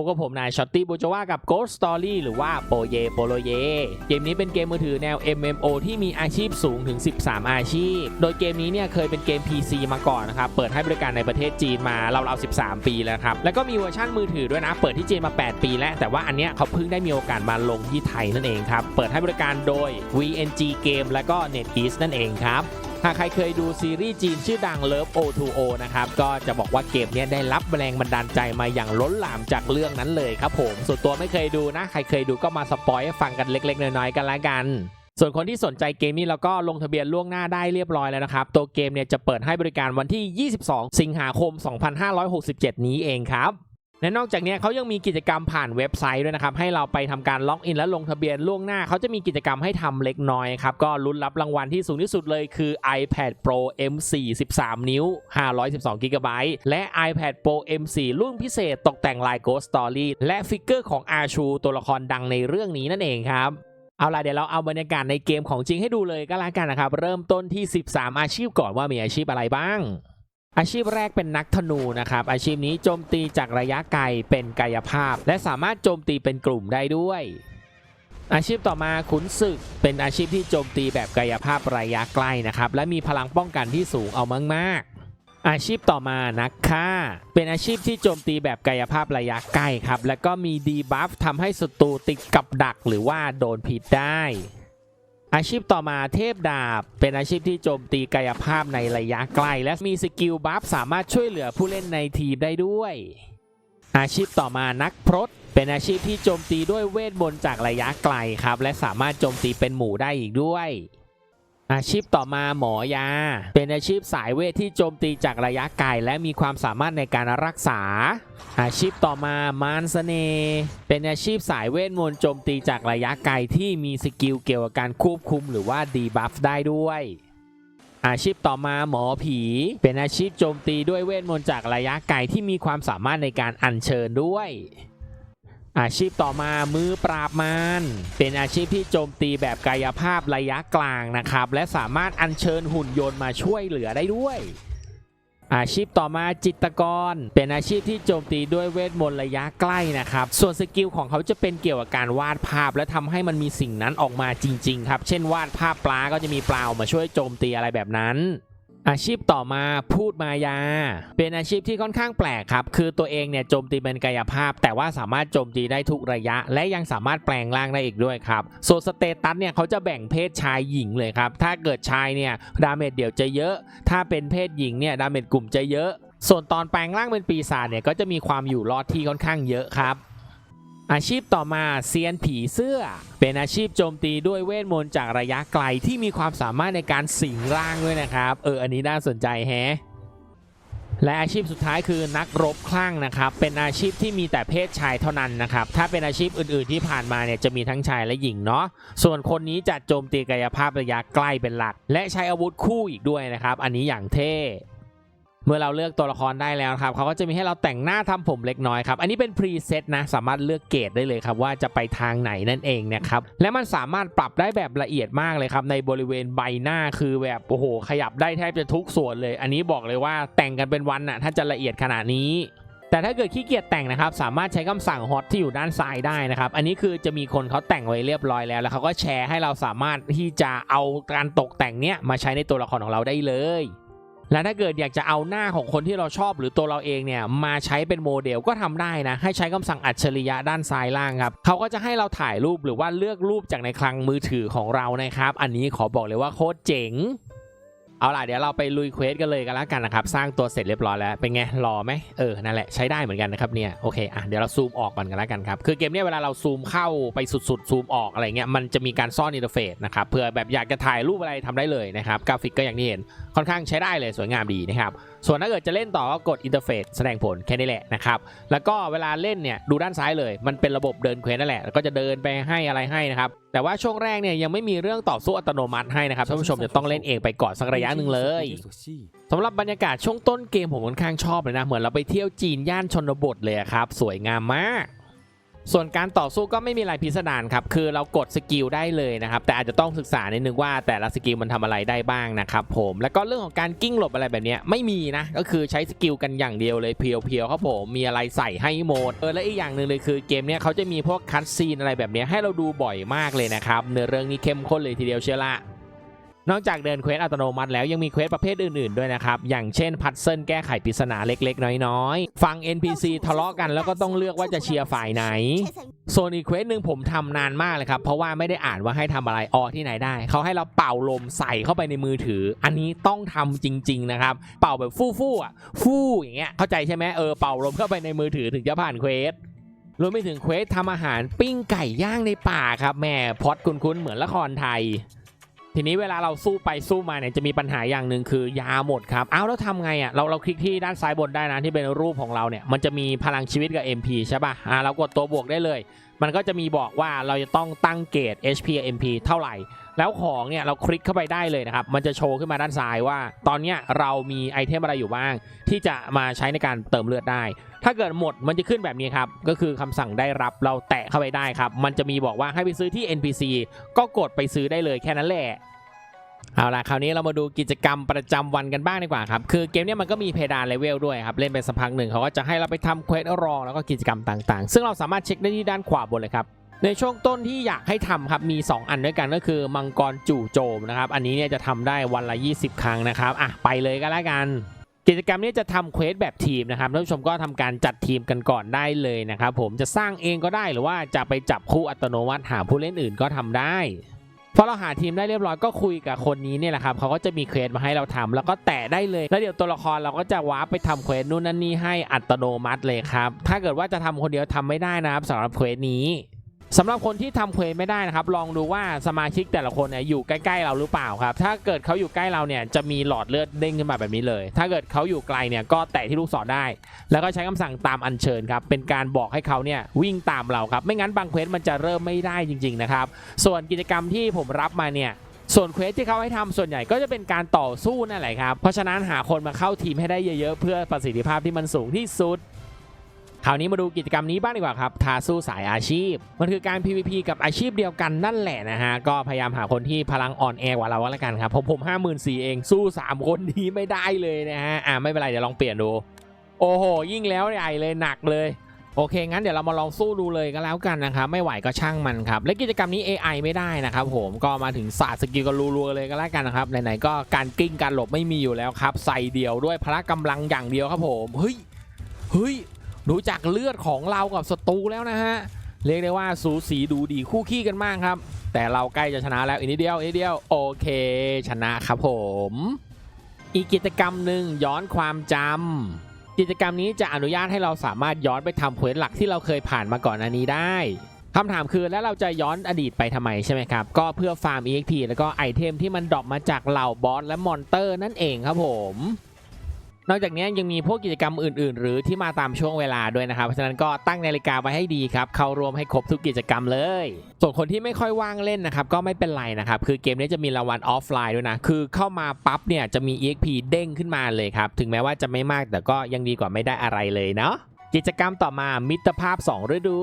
บกับผมนายช็อตตี้บูจว่ากับ Ghost Story หรือว่าโปเยโปโลเย เกมนี้เป็นเกมมือถือแนว MMO ที่มีอาชีพสูงถึง 13 อาชีพ โดยเกมนี้เนี่ยเคยเป็นเกม PC มาก่อนนะครับ เปิดให้บริการในประเทศจีนมาราวๆ 13 ปีแล้วครับ แล้วก็มีเวอร์ชันมือถือด้วยนะ เปิดที่จีนมา 8 ปีแล้ว แต่ว่าอันเนี้ยเขาเพิ่งได้มีโอกาสมาลงที่ไทยนั่นเองครับ เปิดให้บริการโดย VNG Game และก็ NetEase นั่นเองครับ หากใครเคยดูซีรีส์จีนชื่อดัง Love O2O นะครับ ก็จะบอกว่าเกมนี้ได้รับแรงบันดาลใจมาอย่างล้นหลามจากเรื่องนั้นเลยครับผม ส่วนตัวไม่เคยดูนะ ใครเคยดูก็มาสปอยให้ฟังกันเล็ก ๆ น้อยๆกันละกันส่วนคนที่สนใจเกมนี้เราก็ลงทะเบียนล่วงหน้าได้เรียบร้อยแล้วนะครับ ตัวเกมเนี่ยจะเปิดให้บริการวันที่ 22 สิงหาคม 2567 นี้เองครับ และนอกจากนี้เขายังมีกิจกรรมผ่านเว็บไซต์ด้วยนะครับ ให้เราไปทำการล็อกอินและลงทะเบียนล่วงหน้า เขาจะมีกิจกรรมให้ทำเล็กน้อยครับ ก็ลุ้นรับรางวัลที่สูงที่สุดเลยคือ iPad Pro M4 13 นิ้ว 512 g b และ iPad Pro M4 รุ่นพิเศษตกแต่งลาย Ghost Story และฟิกเกอร์ของอาชูตัวละครดังในเรื่องนี้นั่นเองครับเอาล่ะเดี๋ยวเราเอาบรรยากาศในเกมของจริงให้ดูเลยก็แล้วกันนะครับ เริ่มต้นที่ 13 อาชีพก่อนว่ามีอาชีพอะไรบ้าง อาชีพแรกเป็นนักธนูนะครับ อาชีพนี้โจมตีจากระยะไกลเป็นกายภาพ และสามารถโจมตีเป็นกลุ่มได้ด้วย อาชีพต่อมาขุนศึก เป็นอาชีพที่โจมตีแบบกายภาพระยะใกล้นะครับ และมีพลังป้องกันที่สูงเอามากๆ อาชีพต่อมานักฆ่า เป็นอาชีพที่โจมตีแบบกายภาพระยะใกล้ครับ และก็มีดีบัฟทำให้ศัตรูติดกับดักหรือว่าโดนพิษได้ อาชีพต่อมาเทพดาบ เป็นอาชีพที่โจมตีกายภาพในระยะไกล และมีสกิลบัฟสามารถช่วยเหลือผู้เล่นในทีมได้ด้วย อาชีพต่อมานักพรตเป็นอาชีพที่โจมตีด้วยเวทมนต์จากระยะไกลครับ และสามารถโจมตีเป็นหมู่ได้อีกด้วย อาชีพต่อมาหมอยา เป็นอาชีพสายเวทที่โจมตีจากระยะไกลและมีความสามารถในการรักษา อาชีพต่อมามารเสน่เป็นอาชีพสายเวทมนต์โจมตีจากระยะไกลที่มีสกิลเกี่ยวกับการควบคุมหรือว่าดีบัฟได้ด้วยอาชีพต่อมาหมอผี เป็นอาชีพโจมตีด้วยเวทมนต์จากระยะไกลที่มีความสามารถในการอัญเชิญด้วย อาชีพต่อมามือปราบมารเป็นอาชีพที่โจมตีแบบกายภาพระยะกลางนะครับ และสามารถอัญเชิญหุ่นยนต์มาช่วยเหลือได้ด้วย อาชีพต่อมาจิตกร เป็นอาชีพที่โจมตีด้วยเวทมนต์ระยะใกล้นะครับ ส่วนสกิลของเขาจะเป็นเกี่ยวกับการวาดภาพ และทำให้มันมีสิ่งนั้นออกมาจริง ๆ ครับ เช่นวาดภาพปลาก็จะมีปลาออกมาช่วยโจมตีอะไรแบบนั้น อาชีพต่อมาพูดมายา เป็นอาชีพที่ค่อนข้างแปลกครับ คือตัวเองเนี่ยโจมตีเป็นกายภาพ แต่ว่าสามารถโจมตีได้ทุกระยะ และยังสามารถแปลงร่างได้อีกด้วยครับส่วนสเตตัสเนี่ยเขาจะแบ่งเพศชายหญิงเลยครับ ถ้าเกิดชายเนี่ยดาเมจเดี่ยวจะเยอะ ถ้าเป็นเพศหญิงเนี่ยดาเมจกลุ่มจะเยอะ ส่วนตอนแปลงร่างเป็นปีศาจเนี่ยก็จะมีความอยู่รอดที่ค่อนข้างเยอะครับ อาชีพต่อมาเซียนผีเสื้อ เป็นอาชีพโจมตีด้วยเวทมนต์จากระยะไกลที่มีความสามารถในการสิงร่างด้วยนะครับ เอออันนี้น่าสนใจแฮะและอาชีพสุดท้ายคือนักรบคลั่งนะครับ เป็นอาชีพที่มีแต่เพศชายเท่านั้นนะครับ ถ้าเป็นอาชีพอื่นๆที่ผ่านมาเนี่ยจะมีทั้งชายและหญิงเนาะ ส่วนคนนี้จะโจมตีกายภาพระยะใกล้เป็นหลัก และใช้อาวุธคู่อีกด้วยนะครับ อันนี้อย่างเท่ เมื่อเราเลือกตัวละครได้แล้วครับเขาก็จะมีให้เราแต่งหน้าทำผมเล็กน้อยครับ อันนี้เป็นพรีเซตนะ สามารถเลือกเกรดได้เลยครับ ว่าจะไปทางไหนนั่นเองนะครับ และมันสามารถปรับได้แบบละเอียดมากเลยครับ ในบริเวณใบหน้าคือแบบโอ้โห ขยับได้แทบจะทุกส่วนเลย อันนี้บอกเลยว่าแต่งกันเป็นวันน่ะถ้าจะละเอียดขนาดนี้แต่ถ้าเกิดขี้เกียจแต่งนะครับ สามารถใช้คำสั่งฮอตที่อยู่ด้านซ้ายได้นะครับ อันนี้คือจะมีคนเขาแต่งไว้เรียบร้อยแล้ว แล้วเขาก็แชร์ให้เราสามารถที่จะเอาการตกแต่งเนี้ยมาใช้ในตัวละครของเราได้เลย และถ้าเกิดอยากจะเอาหน้าของคนที่เราชอบหรือตัวเราเองเนี่ยมาใช้เป็นโมเดลก็ทำได้นะ ให้ใช้คำสั่งอัจฉริยะด้านซ้ายล่างครับเขาก็จะให้เราถ่ายรูปหรือว่าเลือกรูปจากในคลังมือถือของเรานะครับ อันนี้ขอบอกเลยว่าโคตรเจ๋งเอาล่ะเดี๋ยวเราไปลุยเควสกันเลยกันแล้วกันนะครับ สร้างตัวเสร็จเรียบร้อยแล้วเป็นไงรอไหมเออนั่นแหละใช้ได้เหมือนกันนะครับเนี่ยโอเคอะเดี๋ยวเราซูมออกก่อนกันแล้วกันครับคือเกมเนี้ยเวลาเราซูมเข้าไปสุดๆซูมออกอะไรเงี้ยมันจะมีการซ่อนอินเทอร์เฟซนะครับเผื่อแบบอยากจะถ่ายรูปอะไรทำได้เลยนะครับกราฟิกก็อย่างที่เห็นค่อนข้างใช้ได้เลยสวยงามดีนะครับส่วนถ้าเกิดจะเล่นต่อก็กดอินเทอร์เฟซแสดงผลแค่นี้แหละนะครับแล้วก็เวลาเล่นเนี่ยดูด้านซ้ายเลยมันเป็นระบบเดินเควสนั่นแหละแล้วก็จะเดินไปให้อะไรให้นะครับแต่ว่าช่วงแรกเนี่ยยังไม่มีเรื่องต่อสู้อัตโนมัติให้นะครับท่านผู้ชมจะต้องเล่นเองไปก่อนสักระยะหนึ่งเลยสำหรับบรรยากาศช่วงต้นเกมผมค่อนข้างชอบเลยนะเหมือนเราไปเที่ยวจีนย่านชนบทเลยครับสวยงามมาก ส่วนการต่อสู้ก็ไม่มีอะไรพิสดารครับ คือเรากดสกิลได้เลยนะครับ แต่อาจจะต้องศึกษานิดนึงว่าแต่ละสกิลมันทำอะไรได้บ้างนะครับผม แล้วก็เรื่องของการกิ้งหลบอะไรแบบนี้ไม่มีนะ ก็คือใช้สกิลกันอย่างเดียวเลยเพียวๆครับผม มีอะไรใส่ให้หมด เออ และอีกอย่างหนึ่งเลยคือเกมเนี้ยเขาจะมีพวกคัตซีนอะไรแบบนี้ให้เราดูบ่อยมากเลยนะครับ เนื้อเรื่องนี้เข้มข้นเลยทีเดียวเชียวละ นอกจากเดินเควสอัตโนมัติแล้วยังมีเควสประเภทอื่นๆด้วยนะครับ อย่างเช่นพัซเซิลแก้ไขปริศนาเล็กๆ น้อยๆ ฟัง NPC ทะเลาะกันแล้วก็ต้องเลือกว่าจะเชียร์ฝ่ายไหนส่วนอีเควสหนึ่งผมทำนานมากเลยครับ เพราะว่าไม่ได้อ่านว่าให้ทำอะไรออที่ไหนได้ เขาให้เราเป่าลมใส่เข้าไปในมือถือ อันนี้ต้องทำจริง ๆ นะครับ เป่าแบบฟู่ฟู่อะฟู่อย่างเงี้ยเข้าใจใช่ไหมเออเป่าลมเข้าไปในมือถือถึงจะผ่านเควสรวมไปถึงเควสทำอาหารปิ้งไก่ย่างในป่าครับแม่พอดคุ้นๆเหมือนละครไทย ทีนี้เวลาเราสู้ไปสู้มาเนี่ยจะมีปัญหาอย่างหนึ่งคือยาหมดครับอ้าวแล้วทำไงอะเราเราคลิกที่ด้านซ้ายบนได้นะที่เป็นรูปของเราเนี่ยมันจะมีพลังชีวิตกับ MP ใช่ป่ะอ่าเรากดตัวบวกได้เลย มันก็จะมีบอกว่าเราจะต้องตั้งเกรด HP กับ MP เท่าไหร่ แล้วของเนี่ยเราคลิกเข้าไปได้เลยนะครับ มันจะโชว์ขึ้นมาด้านซ้ายว่า ตอนเนี้ยเรามีไอเทมอะไรอยู่บ้าง ที่จะมาใช้ในการเติมเลือดได้ ถ้าเกิดหมดมันจะขึ้นแบบนี้ครับ ก็คือคำสั่งได้รับเราแตะเข้าไปได้ครับ มันจะมีบอกว่าให้ไปซื้อที่ NPC ก็กดไปซื้อได้เลยแค่นั้นแหละเอาล่ะคราวนี้เรามาดูกิจกรรมประจำวันกันบ้างดีกว่าครับ คือเกมนี้มันก็มีเพดานเลเวลด้วยครับ เล่นไปสักพักหนึ่งเขาก็จะให้เราไปทำเควสรองแล้วก็กิจกรรมต่างๆ ซึ่งเราสามารถเช็คได้ที่ด้านขวาบนเลยครับ ในช่วงต้นที่อยากให้ทำครับมี 2 อันด้วยกันก็คือมังกรจู่โจมนะครับ อันนี้เนี่ยจะทำได้วันละ 20 ครั้งนะครับอะไปเลยก็แล้วกัน กิจกรรมนี้จะทำเควสแบบทีมนะครับท่านผู้ชมก็ทำการจัดทีมกันก่อนได้เลยนะครับผมจะสร้างเองก็ได้หรือว่าจะไปจับคู่อัตโนมัติหาผู้เล่นอื่นก็ทำได้พอเราหาทีมได้เรียบร้อยก็คุยกับคนนี้เนี่ยแหละครับเขาก็จะมีเควสมาให้เราทำแล้วก็แตะได้เลย แล้วเดี๋ยวตัวละครเราก็จะวาร์ปไปทำเควสนู่นนั่นนี่ให้อัตโนมัติเลยครับถ้าเกิดว่าจะทำคนเดียวทำไม่ได้นะครับสำหรับเควสนี้ สำหรับคนที่ทำเควสไม่ได้นะครับ ลองดูว่าสมาชิกแต่ละคนเนี่ยอยู่ใกล้ๆเราหรือเปล่าครับ ถ้าเกิดเขาอยู่ใกล้เราเนี่ยจะมีหลอดเลือดเด้งขึ้นมาแบบนี้เลย ถ้าเกิดเขาอยู่ไกลเนี่ยก็แตะที่ลูกศรได้ แล้วก็ใช้คำสั่งตามอัญเชิญครับ เป็นการบอกให้เขาเนี่ยวิ่งตามเราครับ ไม่งั้นบางเควสมันจะเริ่มไม่ได้จริงๆนะครับ ส่วนกิจกรรมที่ผมรับมาเนี่ยส่วนเควสที่เขาให้ทำส่วนใหญ่ก็จะเป็นการต่อสู้นั่นแหละครับ เพราะฉะนั้นหาคนมาเข้าทีมให้ได้เยอะๆ เพื่อประสิทธิภาพที่มันสูงที่สุด คราวนี้มาดูกิจกรรมนี้บ้างดีกว่าครับทาสู้สายอาชีพ มันคือการ PVP กับอาชีพเดียวกันนั่นแหละนะฮะ ก็พยายามหาคนที่พลังอ่อนแอกว่าเราก็แล้วกันครับ ผมผมห้าหมื่นสี่เองสู้ 3 คนนี้ไม่ได้เลยนะฮะ อ่าไม่เป็นไร เดี๋ยวลองเปลี่ยนดู โอ้โห ยิ่งแล้วใหญ่เลยหนักเลยโอเค งั้นเดี๋ยวเรามาลองสู้ดูเลยก็แล้วกันนะครับ ไม่ไหวก็ช่างมันครับ และกิจกรรมนี้ AI ไม่ได้นะครับผมก็มาถึงศาสตร์สกิลกันรัวๆเลยก็แล้วกันนะครับไหนๆก็การกิ้งการหลบไม่มีอยู่แล้วครับ ใส่เดียวด้วยพละกำลังอย่างเดียวครับผมเฮ้ยเฮ้ย ดูจากเลือดของเรากับศัตรูแล้วนะฮะเรียกได้ว่าสูสีดูดีคู่ขี้กันมากครับ แต่เราใกล้จะชนะแล้วอีกนิดเดียวอีกนิดเดียวโอเค ชนะครับผม อีกกิจกรรมหนึ่งย้อนความจำกิจกรรมนี้จะอนุญาตให้เราสามารถย้อนไปทำเควสหลักที่เราเคยผ่านมาก่อนอันนี้ได้คำถามคือแล้วเราจะย้อนอดีตไปทำไมใช่ไหมครับ ก็เพื่อฟาร์ม EXP แล้วก็ไอเทมที่มันดรอปมาจากเหล่าบอสและมอนเตอร์นั่นเองครับผม นอกจากนี้ยังมีพวกกิจกรรมอื่น ๆ หรือที่มาตามช่วงเวลาด้วยนะครับ เพราะฉะนั้นก็ตั้งนาฬิกาไว้ให้ดีครับ เข้ารวมให้ครบทุกกิจกรรมเลย ส่วนคนที่ไม่ค่อยว่างเล่นนะครับ ก็ไม่เป็นไรนะครับ คือเกมนี้จะมีรางวัลออฟไลน์ด้วยนะ คือเข้ามาปั๊บเนี่ยจะมี EXP เด้งขึ้นมาเลยครับ ถึงแม้ว่าจะไม่มากแต่ก็ยังดีกว่าไม่ได้อะไรเลยเนาะ กิจกรรมต่อมามิตรภาพ 2 ฤดู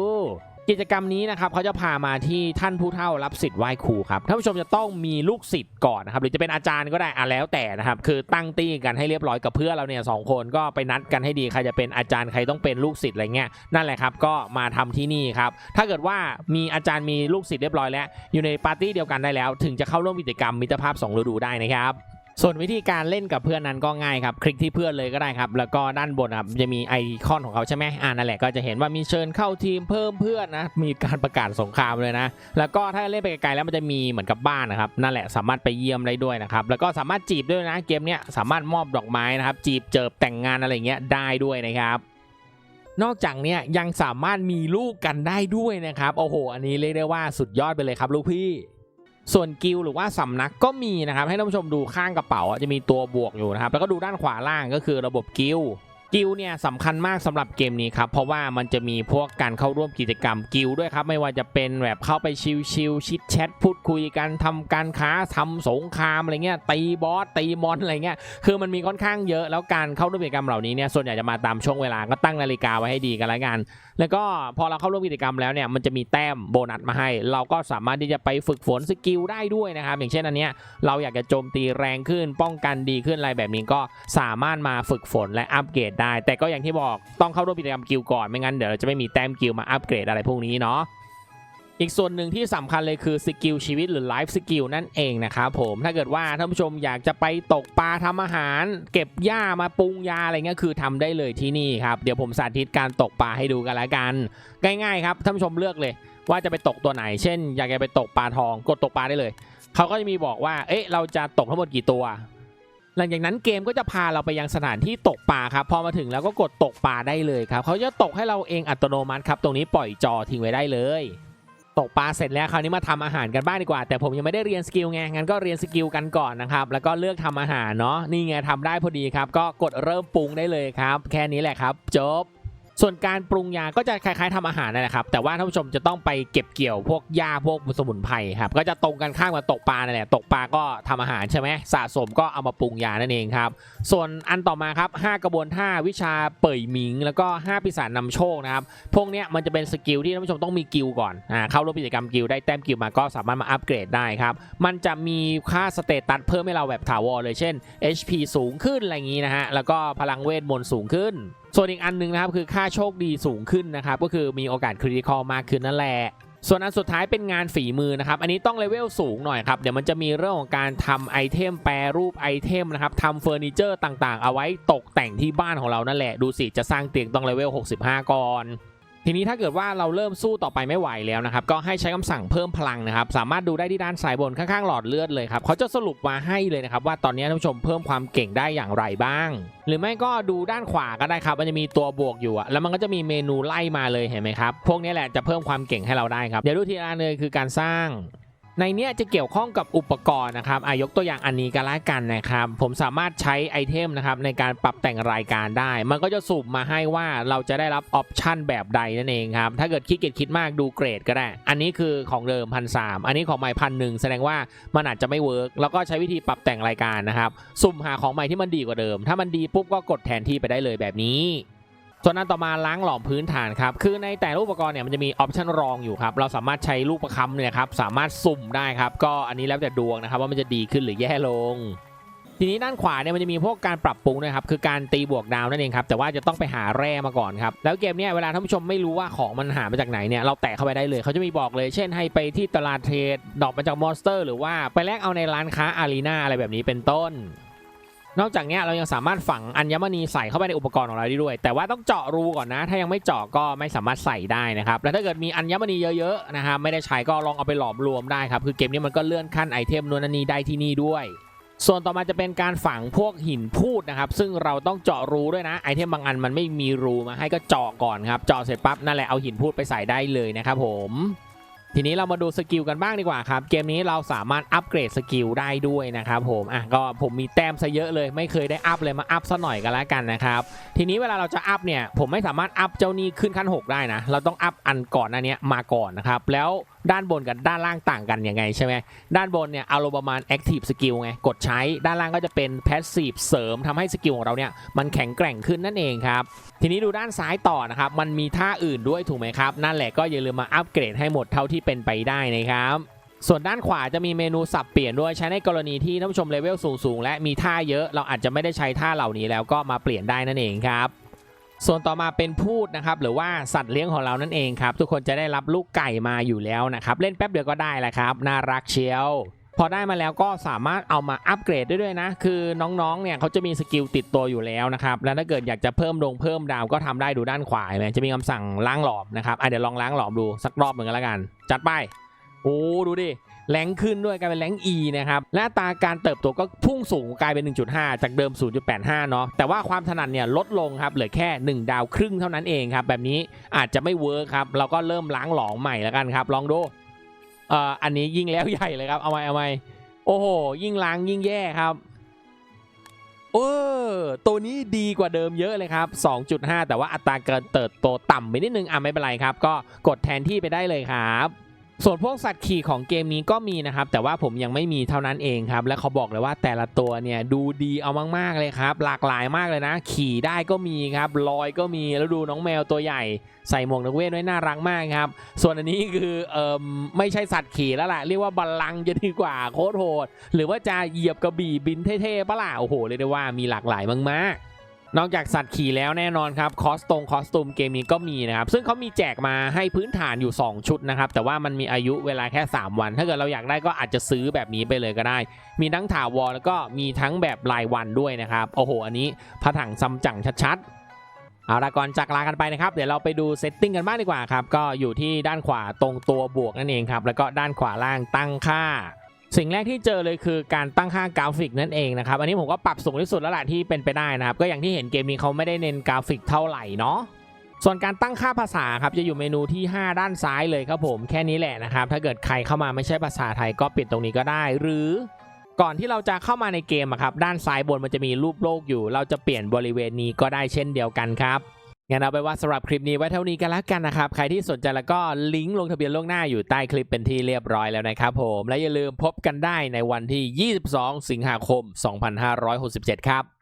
กิจกรรมนี้นะครับเขาจะพามาที่ท่านผู้เฒ่ารับสิทธิ์ไหว้ครูครับท่านผู้ชมจะต้องมีลูกศิษย์ก่อนนะครับหรือจะเป็นอาจารย์ก็ได้อะแล้วแต่นะครับคือตั้งตี้กันให้เรียบร้อยกับเพื่อนเราเนี่ยสองคนก็ไปนัดกันให้ดีใครจะเป็นอาจารย์ใครต้องเป็นลูกศิษย์อะไรเงี้ยนั่นแหละครับก็มาทำที่นี่ครับถ้าเกิดว่ามีอาจารย์มีลูกศิษย์เรียบร้อยแล้ว อยู่ในปาร์ตี้เดียวกันได้แล้ว ถึงจะเข้าร่วมกิจกรรมมิตรภาพ2ฤดูได้นะครับ ส่วนวิธีการเล่นกับเพื่อนนั้นก็ง่ายครับ คลิกที่เพื่อนเลยก็ได้ครับ แล้วก็ด้านบนครับจะมีไอคอนของเขาใช่ไหมอ่านั่นแหละก็จะเห็นว่ามีเชิญเข้าทีมเพิ่มเพื่อนนะ มีการประกาศสงครามเลยนะ แล้วก็ถ้าเล่นไปไกลๆแล้วมันจะมีเหมือนกับบ้านนะครับ นั่นแหละสามารถไปเยี่ยมได้ด้วยนะครับ แล้วก็สามารถจีบด้วยนะ เกมเนี้ยสามารถมอบดอกไม้นะครับ จีบเจิบแต่งงานอะไรเงี้ยได้ด้วยนะครับนอกจากเนี้ยยังสามารถมีลูกกันได้ด้วยนะครับ โอ้โห อันนี้เรียกได้ว่าสุดยอดไปเลยครับลูกพี่ ส่วนกิลหรือว่าสำนักก็มีนะครับ ให้ท่านผู้ชมดูข้างกระเป๋าจะมีตัวบวกอยู่นะครับ แล้วก็ดูด้านขวาล่างก็คือระบบกิลกิลเนี่ยสำคัญมากสำหรับเกมนี้ครับ เพราะว่ามันจะมีพวกการเข้าร่วมกิจกรรมกิลด์ด้วยครับ ไม่ว่าจะเป็นแบบเข้าไปชิลๆชิดแชทพูดคุยกันทำการค้าทำสงครามอะไรเงี้ยตีบอสตีมอนอะไรเงี้ยคือมันมีค่อนข้างเยอะแล้วการเข้าร่วมกิจกรรมเหล่านี้เนี่ยส่วนใหญ่จะมาตามช่วงเวลาก็ตั้งนาฬิกาไว้ให้ดีกันล้วกัน แล้วก็พอเราเข้าร่วมกิจกรรมแล้วเนี่ยมันจะมีแต้มโบนัสมาให้ เราก็สามารถที่จะไปฝึกฝนสกิลได้ด้วยนะครับ อย่างเช่นอันเนี้ยเราอยากจะโจมตีแรงขึ้น ป้องกันดีขึ้นอะไรแบบนี้ก็สามารถมาฝึกฝนและอัปเกรดได้ แต่ก็อย่างที่บอกต้องเข้าร่วมกิจกรรมกิลก่อนไม่งั้นเดี๋ยวเราจะไม่มีแต้มกิลมาอัปเกรดอะไรพวกนี้เนาะ อีกส่วนหนึ่งที่สำคัญเลยคือสกิลชีวิตหรือไลฟ์สกิลนั่นเองนะครับผมถ้าเกิดว่าท่านผู้ชมอยากจะไปตกปลาทำอาหาร เก็บหญ้ามาปรุงยาอะไรเงี้ยคือทำได้เลยที่นี่ครับเดี๋ยวผมสาธิตการตกปลาให้ดูกันละกันง่ายๆครับท่านผู้ชมเลือกเลย ว่าจะไปตกตัวไหน เช่น อยากจะไปตกปลาทองกดตกปลาได้เลยเขาก็จะมีบอกว่าเอ๊ะเราจะตกทั้งหมดกี่ตัว หลังจากนั้นเกมก็จะพาเราไปยังสถานที่ตกปลาครับพอมาถึงแล้วก็กดตกปลาได้เลยครับเขาจะตกให้เราเองอัตโนมัติครับ ตรงนี้ปล่อยจอทิ้งไว้ได้เลย ตกปลาเสร็จแล้วคราวนี้มาทำอาหารกันบ้างดีกว่า แต่ผมยังไม่ได้เรียนสกิลไงงั้นก็เรียนสกิลกันก่อนนะครับแล้วก็เลือกทำอาหารเนาะนี่ไงทำได้พอดีครับ ก็กดเริ่มปรุงได้เลยครับ แค่นี้แหละครับจบ ส่วนการปรุงยาก็จะคล้ายๆทำอาหารนั่นแหละครับ แต่ว่าท่านผู้ชมจะต้องไปเก็บเกี่ยวพวกหญ้าพวกสมุนไพรครับ ก็จะตรงกันข้ามกับตกปลานั่นแหละ ตกปลาก็ทำอาหารใช่ไหมสะสมก็เอามาปรุงยานั่นเองครับ ส่วนอันต่อมาครับ 5 กระบวนท่าวิชาเป่ยหมิง แล้วก็ 5 ปีศาจนำโชคนะครับ พวกเนี้ยมันจะเป็นสกิลที่ท่านผู้ชมต้องมีกิลก่อน อ่า เข้าร่วมกิจกรรมกิลได้แต้มกิลมาก็สามารถมาอัปเกรดได้ครับ มันจะมีค่าสเตตัสเพิ่มให้เราแบบถาวรเลย เช่น HP สูงขึ้นอะไรอย่างนี้นะฮะ แล้วก็พลังเวทมนต์สูงขึ้นส่วนอีกอันหนึงนะครับคือค่าโชคดีสูงขึ้นนะครับก็คือมีโอกาสคริติคอลมากขึ้นนั่นแหละส่วนอันสุดท้ายเป็นงานฝีมือนะครับ อันนี้ต้องเลเวลสูงหน่อยครับ เดี๋ยวมันจะมีเรื่องของการทำไอเทมแปรรูปไอเทมนะครับทำเฟอร์นิเจอร์ต่างๆ เอาไว้ตกแต่งที่บ้านของเรานั่นแหละ ดูสิ จะสร้างเตียงต้องเลเวล 65 ก่อน ทีนี้ถ้าเกิดว่าเราเริ่มสู้ต่อไปไม่ไหวแล้วนะครับ ก็ให้ใช้คำสั่งเพิ่มพลังนะครับ สามารถดูได้ที่ด้านซ้ายบนข้างๆหลอดเลือดเลยครับเขาจะสรุปมาให้เลยนะครับ ว่าตอนนี้ท่านผู้ชมเพิ่มความเก่งได้อย่างไรบ้าง หรือไม่ก็ดูด้านขวาก็ได้ครับ มันจะมีตัวบวกอยู่อะแล้วมันก็จะมีเมนูไล่มาเลยเห็นไหมครับ พวกนี้แหละจะเพิ่มความเก่งให้เราได้ครับเดี๋ยวดูทีละอันเลยคือการสร้าง ในเนี้ยจะเกี่ยวข้องกับอุปกรณ์นะครับอายกตัวอย่างอันนี้ก็แล้วกันนะครับ ผมสามารถใช้ไอเทมนะครับในการปรับแต่งรายการได้ มันก็จะสุ่มมาให้ว่าเราจะได้รับออปชันแบบใดนั่นเองครับ ถ้าเกิดขี้เกียจคิดมากดูเกรดก็ได้ อันนี้คือของเดิมพันสอันนี้ของใหม่พันหนึ่งแสดงว่ามันอาจจะไม่เวิร์กแล้วก็ใช้วิธีปรับแต่งรายการนะครับ สุ่มหาของใหม่ที่มันดีกว่าเดิม ถ้ามันดีปุ๊บก็กดแทนที่ไปได้เลยแบบนี้ ส่วนอันต่อมาล้างหลอมพื้นฐานครับ คือในแต่ละอุปกรณ์เนี่ยมันจะมีออปชันรองอยู่ครับ เราสามารถใช้ลูกประคำเนี่ยครับ สามารถสุ่มได้ครับ ก็อันนี้แล้วแต่ดวงนะครับว่ามันจะดีขึ้นหรือแย่ลง ทีนี้ด้านขวาเนี่ยมันจะมีพวกการปรับปรุงด้วยครับ คือการตีบวกดาวนั่นเองครับ แต่ว่าจะต้องไปหาแร่มาก่อนครับ แล้วเกมเนี่ยเวลาท่านผู้ชมไม่รู้ว่าของมันหามาจากไหนเนี่ย เราแตะเข้าไปได้เลย เขาจะมีบอกเลย เช่นให้ไปที่ตลาดเทรด ดอกมาจากมอนสเตอร์ หรือว่าไปแลกเอาในร้านค้าอารีนาอะไรแบบนี้เป็นต้น นอกจากนี้เรายังสามารถฝังอัญมณีใส่เข้าไปในอุปกรณ์ของเราได้ด้วย แต่ว่าต้องเจาะรูก่อนนะ ถ้ายังไม่เจาะก็ไม่สามารถใส่ได้นะครับแล้วถ้าเกิดมีอัญมณีเยอะๆนะครับไม่ได้ใช้ก็ลองเอาไปหลอมรวมได้ครับคือเกมนี้มันก็เลื่อนขั้นไอเทมนู่นนนนี่ได้ที่นี่ด้วยส่วนต่อมาจะเป็นการฝังพวกหินพูดนะครับ ซึ่งเราต้องเจาะรูด้วยนะไอเทมบางอันมันไม่มีรูมาให้ก็เจาะก่อนครับเจาะเสร็จปั๊บนั่นแหละเอาหินพูดไปใส่ได้เลยนะครับผม ทีนี้เรามาดูสกิลกันบ้างดีกว่าครับ เกมนี้เราสามารถอัปเกรดสกิลได้ด้วยนะครับผมอะก็ผมมีแต้มซะเยอะเลย ไม่เคยได้อัพเลยมาอัพซะหน่อยกันแล้วกันนะครับ ทีนี้เวลาเราจะอัพเนี่ยผมไม่สามารถอัพเจ้านี้ขึ้นขั้น 6 ได้นะ เราต้องอัพอันก่อนอันเนี้ยมาก่อนนะครับแล้ว ด้านบนกับด้านล่างต่างกันยังไงใช่ไหมด้านบนเนี่ยอารมณ์ประมาณ Active Skill ไงกดใช้ด้านล่างก็จะเป็น Passive เสริมทำให้สกิลของเราเนี่ยมันแข็งแกร่งขึ้นนั่นเองครับ ทีนี้ดูด้านซ้ายต่อนะครับ มันมีท่าอื่นด้วยถูกไหมครับ นั่นแหละก็อย่าลืมมาอัปเกรดให้หมดเท่าที่เป็นไปได้นะครับส่วนด้านขวาจะมีเมนูสับเปลี่ยนด้วยใช้ในกรณีที่ท่านผู้ชมเลเวลสูงๆและมีท่าเยอะ เราอาจจะไม่ได้ใช้ท่าเหล่านี้แล้วก็มาเปลี่ยนได้นั่นเองครับ ส่วนต่อมาเป็นพูดนะครับหรือว่าสัตว์เลี้ยงของเรานั่นเองครับ ทุกคนจะได้รับลูกไก่มาอยู่แล้วนะครับ เล่นแป๊บเดียวก็ได้แหละครับ น่ารักเชียว พอได้มาแล้วก็สามารถเอามาอัปเกรดได้ด้วยนะ คือน้องๆเนี่ยเขาจะมีสกิลติดตัวอยู่แล้วนะครับแล้วถ้าเกิดอยากจะเพิ่มลงเพิ่มดาวก็ทำได้ดูด้านขวาเห็นไหมจะมีคำสั่งล้างหลอมนะครับอะเดี๋ยวลองล้างหลอมดูสักรอบหนึ่งกันแล้วกัน จัดไปโอ้ดูดิ แรงขึ้นด้วยกลายเป็นแรง E นะครับ และตาการเติบโตก็พุ่งสูงกลายเป็น 1.5 จากเดิม 0.85 เนาะ แต่ว่าความถนัดเนี่ยลดลงครับ เหลือแค่ 1 ดาวครึ่งเท่านั้นเองครับ แบบนี้อาจจะไม่เวิร์คครับ เราก็เริ่มล้างหลอมใหม่แล้วกันครับ ลองดู เอ่อ อันนี้ยิ่งแล้วใหญ่เลยครับ เอาไว้เอาไว้โอ้โห ยิ่งล้างยิ่งแย่ครับโเออตัวนี้ดีกว่าเดิมเยอะเลยครับ 2.5 แต่ว่าอัตราการเติบโตต่ำไปนิดนึง อะไม่เป็นไรครับ ก็กดแทนที่ไปได้เลยครับ ส่วนพวกสัตว์ขี่ของเกมนี้ก็มีนะครับ แต่ว่าผมยังไม่มีเท่านั้นเองครับ และเขาบอกเลยว่าแต่ละตัวเนี่ยดูดีเอามากๆเลยครับ หลากหลายมากเลยนะ ขี่ได้ก็มีครับลอยก็มีแล้วดูน้องแมวตัวใหญ่ใส่หมวกนักเวทไว้น่ารักมากครับ ส่วนอันนี้คือเอ่มไม่ใช่สัตว์ขี่แล้วล่ะ เรียกว่าบัลลังจะดีกว่าโคตรโหด หรือว่าจะเหยียบกระบี่บินเท่ๆปะล่ะโอ้โหเรียกได้ว่ามีหลากหลายมากๆ นอกจากสัตว์ขี่แล้วแน่นอนครับคอสตงคอสตูมเกมนี้ก็มีนะครับซึ่งเขามีแจกมาให้พื้นฐานอยู่ 2 ชุดนะครับแต่ว่ามันมีอายุเวลาแค่ 3 วัน ถ้าเกิดเราอยากได้ก็อาจจะซื้อแบบนี้ไปเลยก็ได้ มีทั้งถาวรแล้วก็มีทั้งแบบรายวันด้วยนะครับโอ้โห อันนี้ผถังซัมจั๋งชัดๆเอาละก่อนจากลากันไปนะครับเดี๋ยวเราไปดูเซตติ้งกันบ้างดีกว่าครับก็อยู่ที่ด้านขวาตรงตัวบวกนั่นเองครับแล้วก็ด้านขวาล่างตั้งค่า สิ่งแรกที่เจอเลยคือการตั้งค่ากราฟิกนั่นเองนะครับอันนี้ผมก็ปรับสูงที่สุดแล้วแหละที่เป็นไปได้นะครับก็อย่างที่เห็นเกมนี้เขาไม่ได้เน้นกราฟิกเท่าไหร่เนาะส่วนการตั้งค่าภาษาครับจะอยู่เมนูที่ 5 ด้านซ้ายเลยครับผมแค่นี้แหละนะครับถ้าเกิดใครเข้ามาไม่ใช่ภาษาไทยก็ปิดตรงนี้ก็ได้ หรือก่อนที่เราจะเข้ามาในเกมครับด้านซ้ายบนมันจะมีรูปโลกอยู่ เราจะเปลี่ยนบริเวณนี้ก็ได้เช่นเดียวกันครับ งั้นเอาไปว่าสำหรับคลิปนี้ไว้เท่านี้กันแล้วกันนะครับ ใครที่สนใจแล้วก็ลิงก์ลงทะเบียนล่วงหน้าอยู่ใต้คลิปเป็นที่เรียบร้อยแล้วนะครับผม และอย่าลืมพบกันได้ในวันที่ 22 สิงหาคม 2567 ครับ